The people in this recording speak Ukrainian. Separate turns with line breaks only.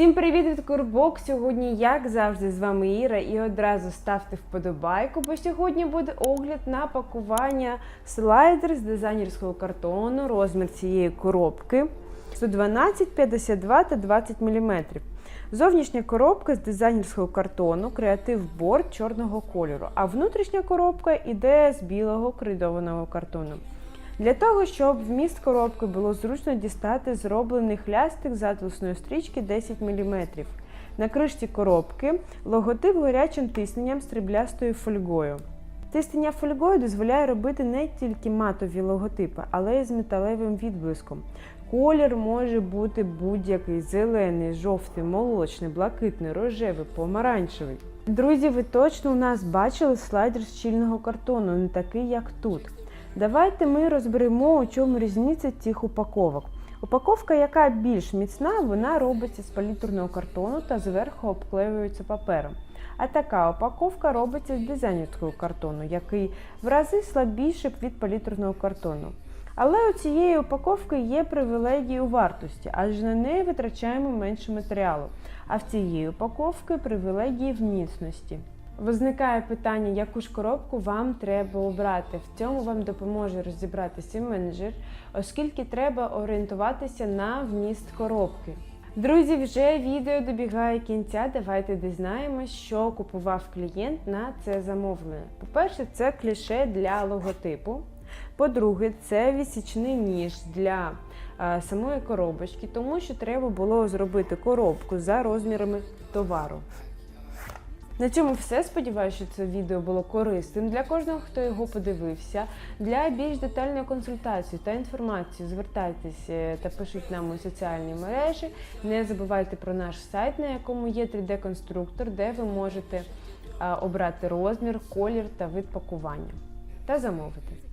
Всім привіт від Курбок! Сьогодні, як завжди, з вами Іра. І одразу ставте вподобайку, бо сьогодні буде огляд на пакування слайдер з дизайнерського картону, розмір цієї коробки 112, 52 та 20 мм. Зовнішня коробка з дизайнерського картону, креатив борт чорного кольору, а внутрішня коробка іде з білого крейдованого картону. Для того, щоб вміст коробки було зручно дістати зроблений хлястик з атласної стрічки 10 мм. На кришці коробки логотип горячим тисненням стріблястою фольгою. Тиснення фольгою дозволяє робити не тільки матові логотипи, але й з металевим відблиском. Колір може бути будь-який: зелений, жовтий, молочний, блакитний, рожевий, помаранчевий. Друзі, ви точно у нас бачили слайдер з щільного картону, не такий, як тут. Давайте ми розберемо, у чому різниця цих упаковок. Упаковка, яка більш міцна, вона робиться з палітрного картону та зверху обклеюється папером. А така упаковка робиться з дизайнерського картону, який в рази слабіший від палітрного картону. Але у цієї упаковки є привілегії у вартості, адже на неї витрачаємо менше матеріалу. А в цієї упаковки привілегії в міцності. Виникає питання, яку ж коробку вам треба обрати. В цьому вам допоможе розібратися менеджер, оскільки треба орієнтуватися на вміст коробки. Друзі, вже відео добігає кінця. Давайте дізнаємось, що купував клієнт на це замовлення. По-перше, це кліше для логотипу. По-друге, це відсічний ніж для а, самої коробочки, тому що треба було зробити коробку за розмірами товару. На цьому все. Сподіваюся, що це відео було корисним для кожного, хто його подивився. Для більш детальної консультації та інформації звертайтеся та пишіть нам у соціальні мережі. Не забувайте про наш сайт, на якому є 3D-конструктор, де ви можете обрати розмір, колір та вид пакування та замовити.